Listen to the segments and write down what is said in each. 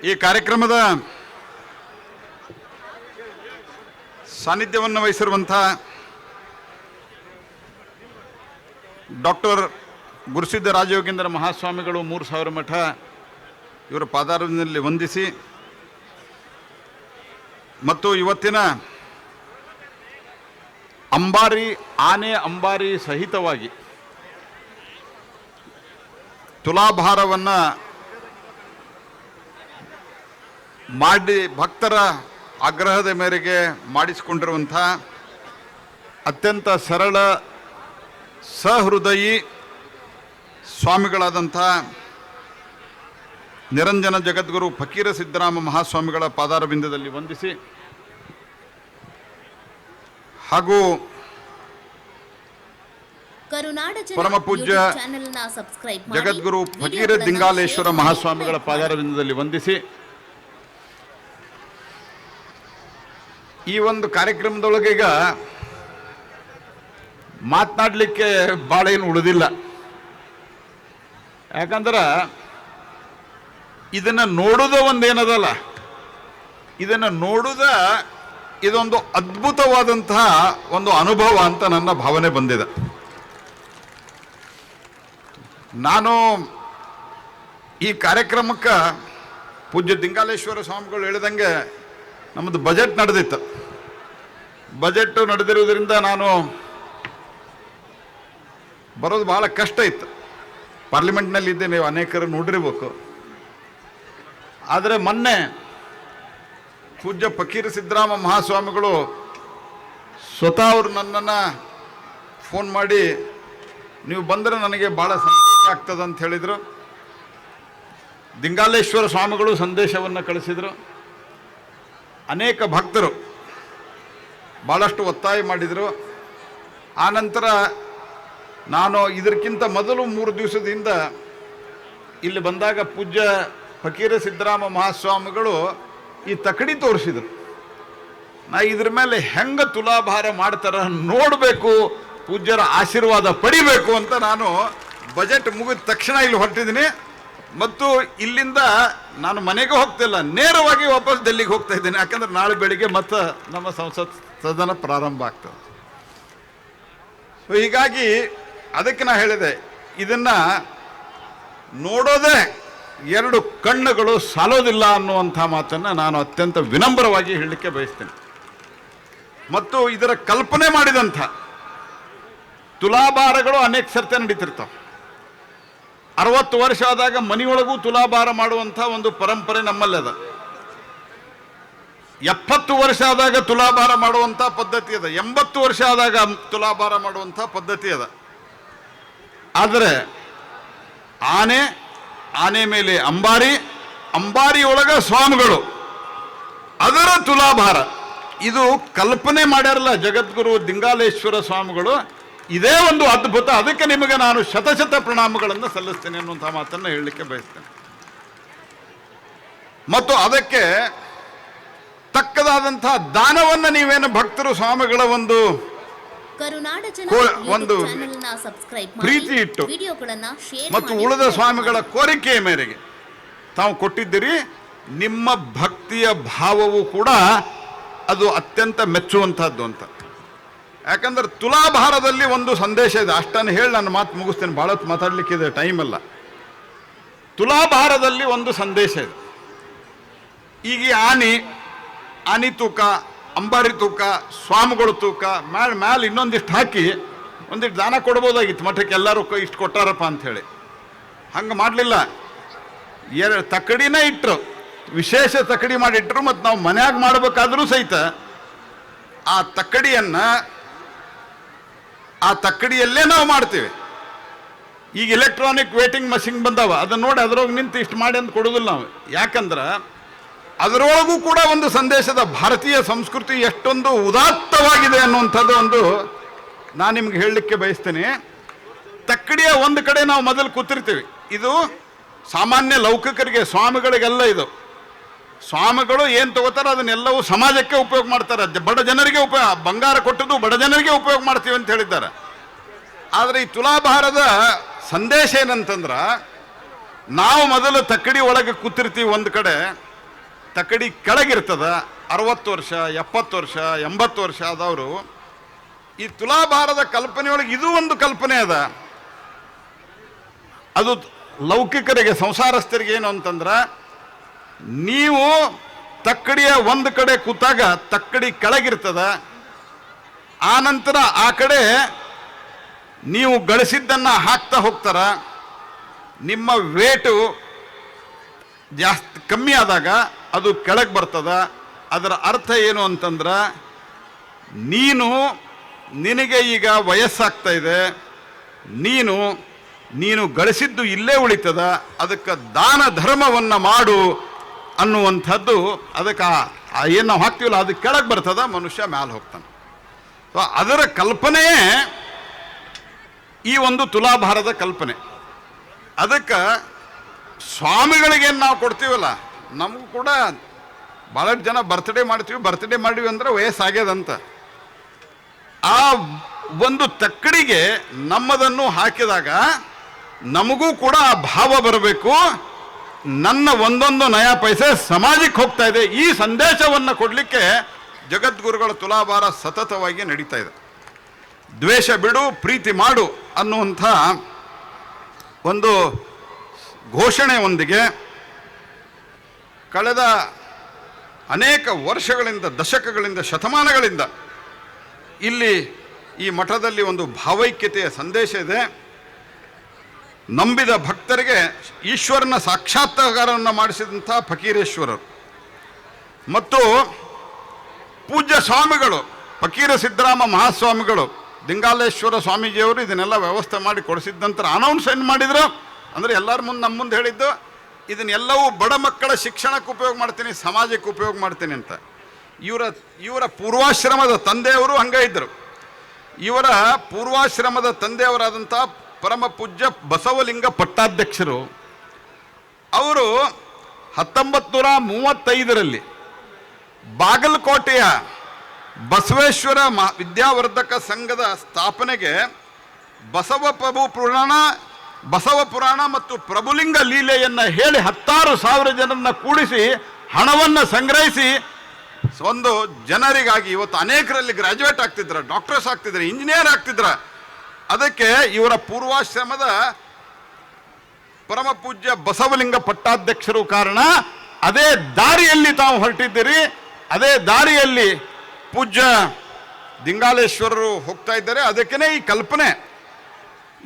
ಈ ಕಾರ್ಯಕ್ರಮದ ಸಾನ್ನಿಧ್ಯವನ್ನು ವಹಿಸಿರುವಂಥ ಡಾಕ್ಟರ್ ಗುರುಸಿದ್ಧ ರಾಜಯೋಗೇಂದ್ರ ಮಹಾಸ್ವಾಮಿಗಳು ಮೂರು ಸಾವಿರ ಮಠ ಇವರ ಪಾದಾರದಲ್ಲಿ ವಂದಿಸಿ ಮತ್ತು ಇವತ್ತಿನ ಅಂಬಾರಿ ಆನೆ ಅಂಬಾರಿ ಸಹಿತವಾಗಿ ತುಲಾಭಾರವನ್ನು ಮಾಡಿ ಭಕ್ತರ ಆಗ್ರಹದ ಮೇರೆಗೆ ಮಾಡಿಸಿಕೊಂಡಿರುವಂಥ ಅತ್ಯಂತ ಸರಳ ಸಹೃದಯಿ ಸ್ವಾಮಿಗಳಾದಂಥ ನಿರಂಜನ ಜಗದ್ಗುರು ಫಕೀರ ಸಿದ್ದರಾಮ ಮಹಾಸ್ವಾಮಿಗಳ ಪಾದಾರಬಿಂದದಲ್ಲಿ ವಂದಿಸಿ ಹಾಗೂ ಪರಮ ಪೂಜ್ಯ ಜಗದ್ಗುರು ಫಕೀರ ದಿಂಗಾಲೇಶ್ವರ ಮಹಾಸ್ವಾಮಿಗಳ. ಪಾದಾರವಿಂದದಲ್ಲಿ ವಂದಿಸಿ ಈ ಒಂದು ಕಾರ್ಯಕ್ರಮದೊಳಗೀಗ ಮಾತನಾಡಲಿಕ್ಕೆ ಭಾಳ ಏನು ಉಳಿದಿಲ್ಲ. ಯಾಕಂದ್ರೆ ಇದನ್ನು ನೋಡೋದ ಒಂದೇನದಲ್ಲ ಇದನ್ನು ನೋಡುದ ಇದೊಂದು ಅದ್ಭುತವಾದಂತಹ ಒಂದು ಅನುಭವ ಅಂತ ನನ್ನ ಭಾವನೆ ಬಂದಿದೆ. ನಾನು ಈ ಕಾರ್ಯಕ್ರಮಕ್ಕೆ ಪೂಜ್ಯ ದಿಂಗಾಲೇಶ್ವರ ಸ್ವಾಮಿಗಳು ಹೇಳಿದಂಗೆ ನಮ್ಮದು ಬಜೆಟ್ ನಡೆದಿತ್ತು. ಬಜೆಟ್ ನಡೆದಿರುವುದರಿಂದ ನಾನು ಬರೋದು ಭಾಳ ಕಷ್ಟ ಇತ್ತು. ಪಾರ್ಲಿಮೆಂಟ್ನಲ್ಲಿ ಇದ್ದೆ ನೀವು ಅನೇಕರು ನೋಡಿರ್ಬೇಕು. ಆದರೆ ಮೊನ್ನೆ ಪೂಜ್ಯ ಫಕೀರ್ ಸಿದ್ದರಾಮ ಮಹಾಸ್ವಾಮಿಗಳು ಸ್ವತಃ ಅವರು ನನ್ನನ್ನು ಫೋನ್ ಮಾಡಿ, ನೀವು ಬಂದರೆ ನನಗೆ ಭಾಳ ಸಂತೋಷ ಆಗ್ತದೆ ಅಂತ ಹೇಳಿದರು. ದಿಂಗಾಲೇಶ್ವರ ಸ್ವಾಮಿಗಳು ಸಂದೇಶವನ್ನು ಕಳಿಸಿದರು. ಅನೇಕ ಭಕ್ತರು ಭಾಳಷ್ಟು ಒತ್ತಾಯ ಮಾಡಿದರು. ಆನಂತರ ನಾನು ಇದಕ್ಕಿಂತ ಮೊದಲು ಮೂರು ದಿವಸದಿಂದ ಇಲ್ಲಿ ಬಂದಾಗ ಪೂಜ್ಯ ಫಕೀರ ಸಿದ್ದರಾಮ ಮಹಾಸ್ವಾಮಿಗಳು ಈ ತಕಡಿ ತೋರಿಸಿದರು. ನಾ ಇದ್ರ ಮೇಲೆ ಹೆಂಗೆ ತುಲಾಭಾರ ಮಾಡ್ತಾರ ನೋಡಬೇಕು, ಪೂಜ್ಯರ ಆಶೀರ್ವಾದ ಪಡಿಬೇಕು ಅಂತ ನಾನು ಬಜೆಟ್ ಮುಗಿದ ತಕ್ಷಣ ಇಲ್ಲಿ ಹೊರಟಿದ್ದೀನಿ. ಮತ್ತು ಇಲ್ಲಿಂದ ನಾನು ಮನೆಗೆ ಹೋಗ್ತಿಲ್ಲ ನೇರವಾಗಿ ವಾಪಸ್ ಡೆಲ್ಲಿಗೆ ಹೋಗ್ತಾ ಇದ್ದೇನೆ. ಯಾಕಂದ್ರೆ ನಾಳೆ ಬೆಳಿಗ್ಗೆ ಮತ್ತೆ ನಮ್ಮ ಸಂಸತ್ ಸದನ ಪ್ರಾರಂಭ ಆಗ್ತದೆ. ಸೊ ಹೀಗಾಗಿ ಅದಕ್ಕೆ ನಾ ಹೇಳಿದೆ, ಇದನ್ನು ನೋಡೋದೇ ಎರಡು ಕಣ್ಣುಗಳು ಸಾಲೋದಿಲ್ಲ ಅನ್ನುವಂಥ ಮಾತನ್ನು ನಾನು ಅತ್ಯಂತ ವಿನಮ್ರವಾಗಿ ಹೇಳಲಿಕ್ಕೆ ಬಯಸ್ತೇನೆ. ಮತ್ತು ಇದರ ಕಲ್ಪನೆ ಮಾಡಿದಂಥ ತುಲಾಭಾರಗಳು ಅನೇಕ ಸರ್ತೆ ನಡೀತಿರ್ತಾವೆ. ಅರವತ್ತು ವರ್ಷ ಆದಾಗ ಮನೆಯೊಳಗೂ ತುಲಾಭಾರ ಮಾಡುವಂಥ ಒಂದು ಪರಂಪರೆ ನಮ್ಮಲ್ಲದ ಎಪ್ಪತ್ತು ವರ್ಷ ಆದಾಗ ತುಲಾಭಾರ ಮಾಡುವಂಥ ಪದ್ಧತಿ ಅದ. ಎಂಬತ್ತು ವರ್ಷ ಆದಾಗ ತುಲಾಭಾರ ಮಾಡುವಂಥ ಪದ್ಧತಿ ಅದ. ಆದರೆ ಆನೆ ಆನೆ ಮೇಲೆ ಅಂಬಾರಿ ಅಂಬಾರಿ ಒಳಗ ಸ್ವಾಮಿಗಳು. ಅದರ ತುಲಾಭಾರ. ಇದು ಕಲ್ಪನೆ ಮಾಡ್ಯಾರಲ್ಲ ಜಗದ್ಗುರು ದಿಂಗಾಲೇಶ್ವರ ಸ್ವಾಮಿಗಳು. ಇದೇ ಒಂದು ಅದ್ಭುತ. ಅದಕ್ಕೆ ನಿಮಗೆ ನಾನು ಶತಶತ ಪ್ರಣಾಮಗಳನ್ನು ಸಲ್ಲಿಸ್ತೇನೆ ಅನ್ನುವಂಥ ಮಾತನ್ನು ಹೇಳಲಿಕ್ಕೆ ಬಯಸ್ತೇನೆ. ಮತ್ತು ಅದಕ್ಕೆ ತಕ್ಕದಾದಂತಹ ದಾನವನ್ನ ನೀವೇನು ಭಕ್ತರು ಸ್ವಾಮಿಗಳ ಒಂದು ಒಂದು ಪ್ರೀತಿ ಇಟ್ಟು ಮತ್ತು ಉಳಿದ ಸ್ವಾಮಿಗಳ ಕೋರಿಕೆಯ ಮೇರೆಗೆ ತಾವು ಕೊಟ್ಟಿದ್ದೀರಿ. ನಿಮ್ಮ ಭಕ್ತಿಯ ಭಾವವು ಕೂಡ ಅದು ಅತ್ಯಂತ ಮೆಚ್ಚುವಂತಹದ್ದು ಅಂತ. ಯಾಕಂದ್ರೆ ತುಲಾಭಾರದಲ್ಲಿ ಒಂದು ಸಂದೇಶ ಇದೆ. ಅಷ್ಟನ್ನು ಹೇಳಿ ನಾನು ಮಾತು ಮುಗಿಸ್ತೇನೆ. ಭಾಳ ಮಾತಾಡ್ಲಿಕ್ಕಿದೆ ಟೈಮ್ ಅಲ್ಲ ತುಲಾಭಾರದಲ್ಲಿ ಒಂದು ಸಂದೇಶ ಇದೆ. ಈಗ ಆನೆ ಆನಿ ತೂಕ, ಅಂಬಾರಿ ತೂಕ, ಸ್ವಾಮಿಗಳು ತೂಕ ಮ್ಯಾಲ ಮ್ಯಾಲ ಇನ್ನೊಂದಿಷ್ಟು ಹಾಕಿ ಒಂದಿಷ್ಟು ದಾನ ಕೊಡ್ಬೋದಾಗಿತ್ತು. ಮಠಕ್ಕೆ ಎಲ್ಲರೂ ಇಷ್ಟು ಕೊಟ್ಟಾರಪ್ಪ ಅಂಥೇಳಿ ಹಂಗೆ ಮಾಡಲಿಲ್ಲ. ಎರಡು ತಕ್ಕಡಿನ ಇಟ್ಟರು ವಿಶೇಷ ತಕ್ಕಡಿ ಮಾಡಿಟ್ರು. ಮತ್ತು ನಾವು ಮನ್ಯಾಗ ಮಾಡಬೇಕಾದ್ರೂ ಸಹಿತ ಆ ತಕ್ಕಡಿಯನ್ನು ಆ ತಕ್ಕಡಿಯಲ್ಲೇ ನಾವು ಮಾಡ್ತೀವಿ. ಈಗ ಎಲೆಕ್ಟ್ರಾನಿಕ್ ವೇಟಿಂಗ್ ಮಷಿನ್ ಬಂದಾವ, ಅದನ್ನ ನೋಡಿ ಅದ್ರೊಳಗೆ ನಿಂತು ಇಷ್ಟು ಮಾಡಿ ಅಂತ ಕೊಡೋದಿಲ್ಲ ನಾವು. ಯಾಕಂದ್ರೆ ಅದರೊಳಗೂ ಕೂಡ ಒಂದು ಸಂದೇಶದ ಭಾರತೀಯ ಸಂಸ್ಕೃತಿ ಎಷ್ಟೊಂದು ಉದಾತ್ತವಾಗಿದೆ ಅನ್ನುವಂಥದ್ದು ಒಂದು ನಾನು ನಿಮ್ಗೆ ಹೇಳಲಿಕ್ಕೆ ಬಯಸ್ತೇನೆ. ತಕ್ಕಡಿಯ ಒಂದು ಕಡೆ ನಾವು ಮೊದಲು ಕೂತಿರ್ತೀವಿ. ಇದು ಸಾಮಾನ್ಯ ಲೌಕಿಕರಿಗೆ, ಸ್ವಾಮಿಗಳಿಗೆಲ್ಲ ಇದು. ಸ್ವಾಮಿಗಳು ಏನು ತಗೋತಾರೋ ಅದನ್ನೆಲ್ಲವೂ ಸಮಾಜಕ್ಕೆ ಉಪಯೋಗ ಮಾಡ್ತಾರೆ. ಬಡ ಜನರಿಗೆ ಉಪಯೋಗ, ಬಂಗಾರ ಕೊಟ್ಟದ್ದು ಬಡ ಜನರಿಗೆ ಉಪಯೋಗ ಮಾಡ್ತೀವಿ ಅಂತ ಹೇಳಿದ್ದಾರೆ. ಆದರೆ ಈ ತುಲಾಭಾರದ ಸಂದೇಶ ಏನಂತಂದ್ರೆ, ನಾವು ಮೊದಲು ತಕ್ಕಡಿ ಒಳಗೆ ಕೂತಿರ್ತೀವಿ ಒಂದು ಕಡೆ, ತಕ್ಕಡಿ ಕೆಳಗಿರ್ತದ, ಅರವತ್ತು ವರ್ಷ, ಎಪ್ಪತ್ತು ವರ್ಷ, ಎಂಬತ್ತು ವರ್ಷ ಆದವರು. ಈ ತುಲಾಭಾರದ ಕಲ್ಪನೆಯೊಳಗೆ ಇದು ಒಂದು ಕಲ್ಪನೆ ಅದ. ಅದು ಲೌಕಿಕರಿಗೆ, ಸಂಸಾರಸ್ಥರಿಗೆ ಏನು ಅಂತಂದ್ರೆ ನೀವು ತಕ್ಕಡಿಯ ಒಂದು ಕಡೆ ಕೂತಾಗ ತಕ್ಕಡಿ ಕೆಳಗಿರ್ತದ, ಆ ನಂತರ ಆ ಕಡೆ ನೀವು ಗಳಿಸಿದ್ದನ್ನು ಹಾಕ್ತಾ ಹೋಗ್ತಾರ. ನಿಮ್ಮ ವೇಟು ಜಾಸ್ತಿ ಕಮ್ಮಿ ಆದಾಗ ಅದು ಕೆಳಗೆ ಬರ್ತದ. ಅದರ ಅರ್ಥ ಏನು ಅಂತಂದ್ರೆ, ನೀನು ನಿನಗೆ ಈಗ ವಯಸ್ಸಾಗ್ತಾ ಇದೆ. ನೀನು ನೀನು ಗಳಿಸಿದ್ದು ಇಲ್ಲೇ ಉಳಿತದ. ಅದಕ್ಕೆ ದಾನ ಧರ್ಮವನ್ನು ಮಾಡು. ಅನ್ನುವಂಥದ್ದು ಅದಕ್ಕೆ ಏನು ನಾವು ಹಾಕ್ತೀವಲ್ಲ, ಅದು ಕೆಳಗೆ ಬರ್ತದ, ಮನುಷ್ಯ ಮ್ಯಾಲೆ ಹೋಗ್ತಾನೆ. ಸೊ ಅದರ ಕಲ್ಪನೆಯೇ ಈ ಒಂದು ತುಲಾಭಾರದ ಕಲ್ಪನೆ. ಅದಕ್ಕೆ ಸ್ವಾಮಿಗಳಿಗೇನು ನಾವು ಕೊಡ್ತೀವಲ್ಲ, ನಮಗೂ ಕೂಡ ಭಾಳಷ್ಟು ಜನ ಬರ್ತ್ಡೇ ಮಾಡ್ತೀವಿ ಬರ್ತ್ಡೇ ಮಾಡಿವಿ ಅಂದರೆ ವಯಸ್ಸಾಗ್ಯದಂತ. ಆ ಒಂದು ತಕ್ಕಡಿಗೆ ನಮ್ಮದನ್ನು ಹಾಕಿದಾಗ ನಮಗೂ ಕೂಡ ಆ ಭಾವ ಬರಬೇಕು ನನ್ನ ಒಂದೊಂದು ನಯಾ ಪೈಸೆ ಸಮಾಜಕ್ಕೆ ಹೋಗ್ತಾ ಇದೆ. ಈ ಸಂದೇಶವನ್ನು ಕೊಡಲಿಕ್ಕೆ ಜಗದ್ಗುರುಗಳ ತುಲಾಭಾರ ಸತತವಾಗಿ ನಡೀತಾ ಇದೆ. ದ್ವೇಷ ಬಿಡು, ಪ್ರೀತಿ ಮಾಡು ಅನ್ನುವಂಥ ಒಂದು ಘೋಷಣೆಯೊಂದಿಗೆ ಕಳೆದ ಅನೇಕ ವರ್ಷಗಳಿಂದ, ದಶಕಗಳಿಂದ, ಶತಮಾನಗಳಿಂದ ಇಲ್ಲಿ ಈ ಮಠದಲ್ಲಿ ಒಂದು ಭಾವೈಕ್ಯತೆಯ ಸಂದೇಶ ಇದೆ. ನಂಬಿದ ಭಕ್ತರಿಗೆ ಈಶ್ವರನ ಸಾಕ್ಷಾತ್ಕಾರವನ್ನು ಮಾಡಿಸಿದಂಥ ಫಕೀರೇಶ್ವರರು. ಮತ್ತು ಪೂಜ್ಯ ಸ್ವಾಮಿಗಳು, ಫಕೀರ ಸಿದ್ದರಾಮ ಮಹಾಸ್ವಾಮಿಗಳು ದಿಂಗಾಲೇಶ್ವರ ಸ್ವಾಮೀಜಿಯವರು ಇದನ್ನೆಲ್ಲ ವ್ಯವಸ್ಥೆ ಮಾಡಿ ಕೊಡಿಸಿದ್ದಂತರ ಅನೌನ್ಸ್ ಏನು ಮಾಡಿದರು? ಅಂದರೆ ಎಲ್ಲರ ಮುಂದೆ ನಮ್ಮ ಮುಂದೆ ಹೇಳಿದ್ದು, ಇದನ್ನೆಲ್ಲವೂ ಬಡ ಮಕ್ಕಳ ಶಿಕ್ಷಣಕ್ಕೆ ಉಪಯೋಗ ಮಾಡ್ತೀನಿ, ಸಮಾಜಕ್ಕೆ ಉಪಯೋಗ ಮಾಡ್ತೀನಿ ಅಂತ. ಇವರ ಇವರ ಪೂರ್ವಾಶ್ರಮದ ತಂದೆಯವರು ಹಂಗೆ ಇದ್ದರು ಇವರ ಪೂರ್ವಾಶ್ರಮದ ತಂದೆಯವರಾದಂಥ ಪರಮ ಪೂಜ್ಯ ಬಸವಲಿಂಗ ಪಟ್ಟಾಧ್ಯಕ್ಷರು, ಅವರು ಹತ್ತೊಂಬತ್ತು ನೂರ ಮೂವತ್ತೈದರಲ್ಲಿ ಬಾಗಲಕೋಟೆಯ ಬಸವೇಶ್ವರ ಮಹ ವಿದ್ಯಾವರ್ಧಕ ಸಂಘದ ಸ್ಥಾಪನೆಗೆ ಬಸವ ಪ್ರಭು ಪುರಾಣ, ಬಸವ ಪುರಾಣ ಮತ್ತು ಪ್ರಭುಲಿಂಗ ಲೀಲೆಯನ್ನು ಹೇಳಿ ಹತ್ತಾರು ಸಾವಿರ ಜನರನ್ನ ಕೂಡಿಸಿ, ಹಣವನ್ನು ಸಂಗ್ರಹಿಸಿ, ಒಂದು ಜನರಿಗಾಗಿ ಇವತ್ತು ಅನೇಕರಲ್ಲಿ ಗ್ರಾಜುಯೇಟ್ ಆಗ್ತಿದ್ರು ಡಾಕ್ಟರ್ಸ್ ಆಗ್ತಿದ್ರು ಇಂಜಿನಿಯರ್ ಆಗ್ತಿದ್ರ ಅದಕ್ಕೆ ಇವರ ಪೂರ್ವಾಶ್ರಮದ ಪರಮ ಪೂಜ್ಯ ಬಸವಲಿಂಗ ಪಟ್ಟಾಧ್ಯಕ್ಷರು ಕಾರಣ, ಅದೇ ದಾರಿಯಲ್ಲಿ ತಾವು ಹೊರಟಿದ್ದೀರಿ, ಅದೇ ದಾರಿಯಲ್ಲಿ ಪೂಜ್ಯ ದಿಂಗಾಲೇಶ್ವರರು ಹೋಗ್ತಾ ಇದ್ದಾರೆ. ಅದಕ್ಕೇ ಈ ಕಲ್ಪನೆ.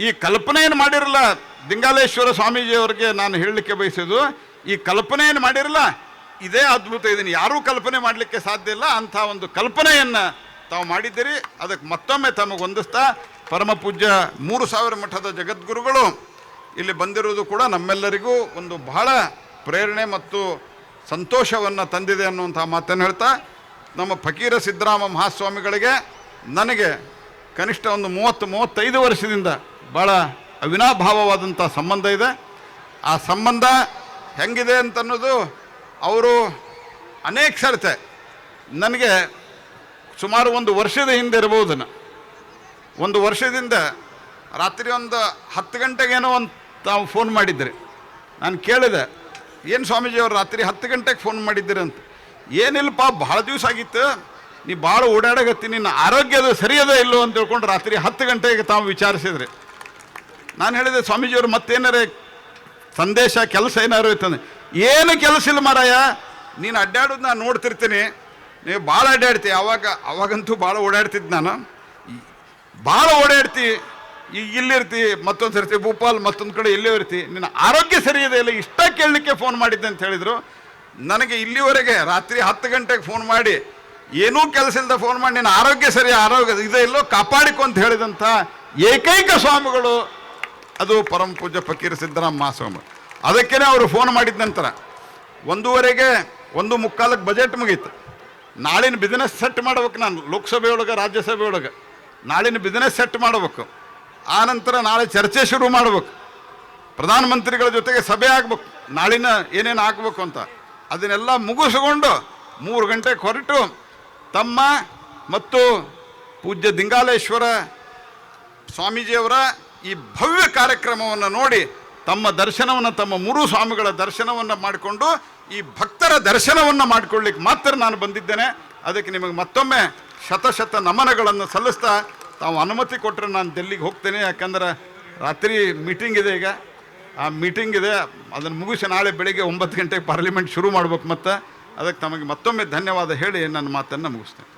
ಈ ಕಲ್ಪನೆಯನ್ನು ಮಾಡಿರಲ್ಲ ದಿಂಗಾಲೇಶ್ವರ ಸ್ವಾಮೀಜಿಯವರಿಗೆ ನಾನು ಹೇಳಲಿಕ್ಕೆ ಬಯಸೋದು ಈ ಕಲ್ಪನೆಯನ್ನು ಮಾಡಿರಲ್ಲ, ಇದೇ ಅದ್ಭುತ ಇದನ್ನು ಯಾರೂ ಕಲ್ಪನೆ ಮಾಡಲಿಕ್ಕೆ ಸಾಧ್ಯ ಇಲ್ಲ. ಅಂಥ ಒಂದು ಕಲ್ಪನೆಯನ್ನು ತಾವು ಮಾಡಿದ್ದೀರಿ. ಅದಕ್ಕೆ ಮತ್ತೊಮ್ಮೆ ತಮಗೆ ಹೊಂದಿಸ್ತಾ ಪರಮ ಪೂಜ್ಯ ಮೂರು ಸಾವಿರ ಮಠದ ಜಗದ್ಗುರುಗಳು ಇಲ್ಲಿ ಬಂದಿರುವುದು ಕೂಡ ನಮ್ಮೆಲ್ಲರಿಗೂ ಒಂದು ಬಹಳ ಪ್ರೇರಣೆ ಮತ್ತು ಸಂತೋಷವನ್ನು ತಂದಿದೆ ಅನ್ನುವಂಥ ಮಾತನ್ನು ಹೇಳ್ತಾ, ನಮ್ಮ ಫಕೀರ ಸಿದ್ದರಾಮ ಮಹಾಸ್ವಾಮಿಗಳಿಗೆ ನನಗೆ ಕನಿಷ್ಠ ಒಂದು ಮೂವತ್ತು, ಮೂವತ್ತೈದು ವರ್ಷದಿಂದ ಭಾಳ ಅವಿನಾಭಾವವಾದಂಥ ಸಂಬಂಧ ಇದೆ. ಆ ಸಂಬಂಧ ಹೆಂಗಿದೆ ಅಂತನ್ನೋದು ಅವರು ಅನೇಕ ಸರ್ತೆ ನನಗೆ ಸುಮಾರು ಒಂದು ವರ್ಷದ ಹಿಂದೆ ಇರ್ಬೋದನ್ನು ಒಂದು ವರ್ಷದಿಂದ ರಾತ್ರಿ ಒಂದು ಹತ್ತು ಗಂಟೆಗೇನೋ ಒಂದು ತಾವು ಫೋನ್ ಮಾಡಿದ್ರಿ. ನಾನು ಕೇಳಿದೆ, ಏನು ಸ್ವಾಮೀಜಿ ಅವ್ರು ರಾತ್ರಿ ಹತ್ತು ಗಂಟೆಗೆ ಫೋನ್ ಮಾಡಿದ್ದೀರಿ ಅಂತ. ಏನಿಲ್ಲಪ್ಪ, ಭಾಳ ದಿವಸ ಆಗಿತ್ತು. ನೀ ಭಾಳ ಓಡಾಡಗತ್ತಿ ನಿನ್ನ ಆರೋಗ್ಯದ ಸರಿಯದೇ ಇಲ್ಲೋ ಅಂತ ತಿಳ್ಕೊಂಡು ರಾತ್ರಿ ಹತ್ತು ಗಂಟೆಗೆ ತಾವು ವಿಚಾರಿಸಿದ್ರಿ. ನಾನು ಹೇಳಿದೆ ಸ್ವಾಮೀಜಿಯವರು ಮತ್ತೇನಾರ ಸಂದೇಶ, ಕೆಲಸ ಏನಾರು ಇತ್ತಂದ್ರೆ. ಏನು ಕೆಲಸ ಇಲ್ಲ ಮಾರಾಯ. ನೀನು ಅಡ್ಡಾಡೋದು ನಾನು ನೋಡ್ತಿರ್ತೀನಿ. ನೀವು ಭಾಳ ಅಡ್ಡಾಡ್ತಿ. ಅವಾಗ, ಅವಾಗಂತೂ ಭಾಳ ಓಡಾಡ್ತಿದ್ದೆ ನಾನು. ಭಾಳ ಓಡಾಡ್ತಿ. ಈಗ ಇಲ್ಲಿರ್ತಿ ಮತ್ತೊಂದು ಸರ್ತಿ ಭೂಪಾಲ್, ಮತ್ತೊಂದು ಕಡೆ ಇಲ್ಲೇ ಇರ್ತಿ. ನಿನ್ನ ಆರೋಗ್ಯ ಸರಿ ಇದೆ ಇಲ್ಲ, ಇಷ್ಟ ಕೇಳಲಿಕ್ಕೆ ಫೋನ್ ಮಾಡಿದ್ದೆ ಅಂತ ಹೇಳಿದರು. ನನಗೆ ಇಲ್ಲಿವರೆಗೆ ರಾತ್ರಿ ಹತ್ತು ಗಂಟೆಗೆ ಫೋನ್ ಮಾಡಿ, ಏನೂ ಕೆಲಸ ಇಲ್ಲದ ಫೋನ್ ಮಾಡಿ, ನಿನ್ನ ಆರೋಗ್ಯ ಸರಿ, ಆರೋಗ್ಯ ಇದೆ ಇಲ್ಲೋ ಕಾಪಾಡಿಕೊ ಅಂತ ಹೇಳಿದಂಥ ಏಕೈಕ ಸ್ವಾಮಿಗಳು, ಅದು ಪರಮ ಪೂಜ್ಯ ಫಕೀರ ಸಿದ್ದರಾಮ ಮಹಾಸ್ವಾಮಿ. ಅದಕ್ಕೇ ಅವರು ಫೋನ್ ಮಾಡಿದ ನಂತರ, ಒಂದೂವರೆಗೆ ಒಂದು ಮುಕ್ಕಾಲಕ್ಕೆ ಬಜೆಟ್ ಮುಗೀತು. ನಾಳಿನ ಬಿಸ್ನೆಸ್ ಸೆಟ್ ಮಾಡ್ಬೇಕು ನಾನು ಲೋಕಸಭೆ ಒಳಗೆ ರಾಜ್ಯಸಭೆ ಒಳಗೆ ನಾಳಿನ ಬಿಸ್ನೆಸ್ ಸೆಟ್ ಮಾಡಬೇಕು. ಆನಂತರ ನಂತರ ನಾಳೆ ಚರ್ಚೆ ಶುರು ಮಾಡಬೇಕು. ಪ್ರಧಾನಮಂತ್ರಿಗಳ ಜೊತೆಗೆ ಸಭೆ ಆಗ್ಬೇಕು. ನಾಳಿನ ಏನೇನು ಆಗಬೇಕು ಅಂತ. ಅದನ್ನೆಲ್ಲ ಮುಗಿಸ್ಕೊಂಡು ಮೂರು ಗಂಟೆಗೆ ಹೊರಟು ತಮ್ಮ ಮತ್ತು ಪೂಜ್ಯ ದಿಂಗಾಲೇಶ್ವರ ಸ್ವಾಮೀಜಿಯವರ ಈ ಭವ್ಯ ಕಾರ್ಯಕ್ರಮವನ್ನು ನೋಡಿ ತಮ್ಮ ದರ್ಶನವನ್ನು, ತಮ್ಮ ಮೂರು ಸ್ವಾಮಿಗಳ ದರ್ಶನವನ್ನು ಮಾಡಿಕೊಂಡು ಈ ಭಕ್ತರ ದರ್ಶನವನ್ನು ಮಾಡಿಕೊಳ್ಳಿಕ್ಕೆ ಮಾತ್ರ ನಾನು ಬಂದಿದ್ದೇನೆ. ಅದಕ್ಕೆ ನಿಮಗೆ ಮತ್ತೊಮ್ಮೆ ಶತಶತ ನಮನಗಳನ್ನು ಸಲ್ಲಿಸ್ತಾ ತಾವು ಅನುಮತಿ ಕೊಟ್ಟರೆ ನಾನು ಡೆಲ್ಲಿಗೆ ಹೋಗ್ತೇನೆ, ಯಾಕಂದ್ರೆ ರಾತ್ರಿ ಮೀಟಿಂಗ್ ಇದೆ ಈಗ. ಆ ಮೀಟಿಂಗ್ ಇದೆ, ಅದನ್ನು ಮುಗಿಸಿ ನಾಳೆ ಬೆಳಿಗ್ಗೆ ಒಂಬತ್ತು ಗಂಟೆಗೆ ಪಾರ್ಲಿಮೆಂಟ್ ಶುರು ಮಾಡ್ಬೇಕು ಮತ್ತು. ಅದಕ್ಕೆ ತಮಗೆ ಮತ್ತೊಮ್ಮೆ ಧನ್ಯವಾದ ಹೇಳಿ, ನನ್ನ ಮಾತನ್ನು ಮುಗಿಸ್ತೇನೆ.